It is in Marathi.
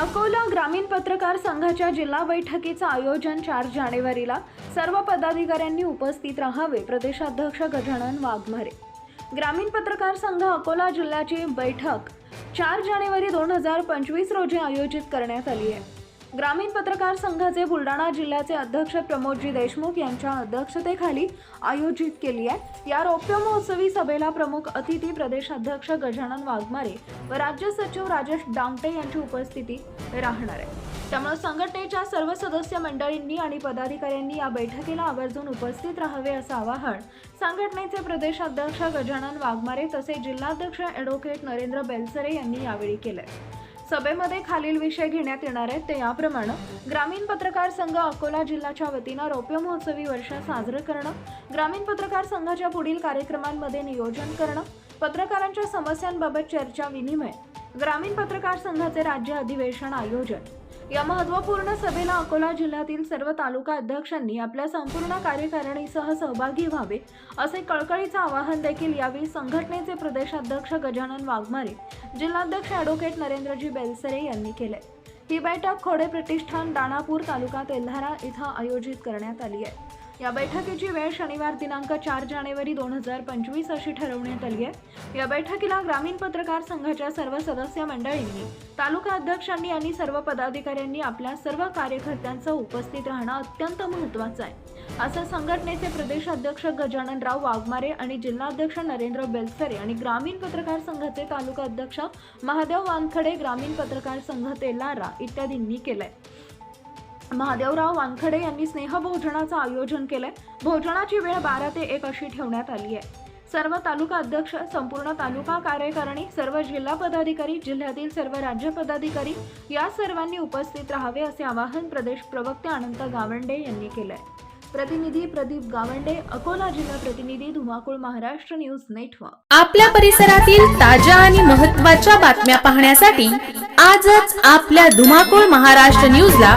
अकोला ग्रामीण पत्रकार संघाच्या जिल्हा बैठकीचं आयोजन चार जानेवारीला सर्व पदाधिकाऱ्यांनी उपस्थित राहावे प्रदेशाध्यक्ष गजानन वाघमारे. ग्रामीण पत्रकार संघ अकोला जिल्ह्याची बैठक चार जानेवारी दोन हजार पंचवीस रोजी आयोजित करण्यात आली आहे. ग्रामीण पत्रकार संघाचे बुलढाणा जिल्ह्याचे अध्यक्ष प्रमोदजी देशमुख यांच्या अध्यक्षतेखाली आयोजित केली आहे. या रौप्य महोत्सवी सभेला प्रमुख अतिथी प्रदेशाध्यक्ष गजानन वाघमारे व राज्य सचिव राजेश डांगटे यांची उपस्थिती राहणार आहे. त्यामुळे संघटनेच्या सर्व सदस्य मंडळींनी आणि पदाधिकाऱ्यांनी या बैठकीला आवर्जून उपस्थित राहावे असं आवाहन संघटनेचे प्रदेशाध्यक्ष गजानन वाघमारे तसेच जिल्हाध्यक्ष ॲडव्होकेट नरेंद्र बेलसरे यांनी यावेळी केलंय. सभेमध्ये खालील विषय घेण्यात येणार आहेत. ते याप्रमाणे ग्रामीण पत्रकार संघ अकोला जिल्ह्याच्या वतीनं रौप्य महोत्सवी वर्ष साजरं करणं ग्रामीण पत्रकार संघाच्या पुढील कार्यक्रमांमध्ये नियोजन करणं पत्रकारांच्या समस्यांबाबत चर्चा विनिमय ग्रामीण पत्रकार संघाचे राज्य अधिवेशन आयोजन. या महत्त्वपूर्ण सभेला अकोला जिल्ह्यातील सर्व तालुका अध्यक्षांनी आपल्या संपूर्ण कार्यकारिणीसह सहभागी व्हावे असे कळकळीचं आवाहन देखील यावेळी संघटनेचे प्रदेशाध्यक्ष गजानन वाघमारे जिल्हाध्यक्ष ॲडव्होकेट नरेंद्रजी बेलसरे यांनी केले ही बैठक खोडे प्रतिष्ठान दाणापूर तालुका तेल्हारा इथं आयोजित करण्यात आली आहे. या बैठकीची वेळ शनिवार दिनांक चार जानेवारी दोन हजार पंचवीस अशी ठरवण्यात आली आहे. या बैठकीला ग्रामीण पत्रकार संघाच्या सर्व सदस्य मंडळींनी तालुका अध्यक्षांनी आणि सर्व पदाधिकाऱ्यांनी आपल्या सर्व कार्यकर्त्यांचं उपस्थित राहणं अत्यंत महत्त्वाचं आहे. असं संघटनेचे प्रदेश अध्यक्ष गजाननराव वाघमारे आणि जिल्हाध्यक्ष नरेंद्र बेलसरे आणि ग्रामीण पत्रकार संघाचे तालुका अध्यक्ष महादेव वानखडे ग्रामीण पत्रकार संघ तेलारा इत्यादींनी केलंय. महादेवराव वानखडे यांनी स्नेहभोजनाचं आयोजन केलंय. भोजनाची वेळ बारा ते एक अशी ठेवण्यात आली आहे. सर्व तालुका अध्यक्ष संपूर्ण तालुका कार्यकारिणी सर्व जिल्हा पदाधिकारी जिल्ह्यातील सर्व राज्य पदाधिकारी या सर्वांनी उपस्थित राहावे असे आवाहन प्रदेश प्रवक्ते अनंत गावंडे यांनी केलंय. प्रतिनिधी प्रदीप गावंडे अकोला जिल्हा प्रतिनिधी धुमाकूळ महाराष्ट्र न्यूज नेटवर्क. आपल्या परिसरातील ताज्या आणि महत्त्वाच्या बातम्या पाहण्यासाठी आजच आपल्या धुमाकूळ महाराष्ट्र न्यूजला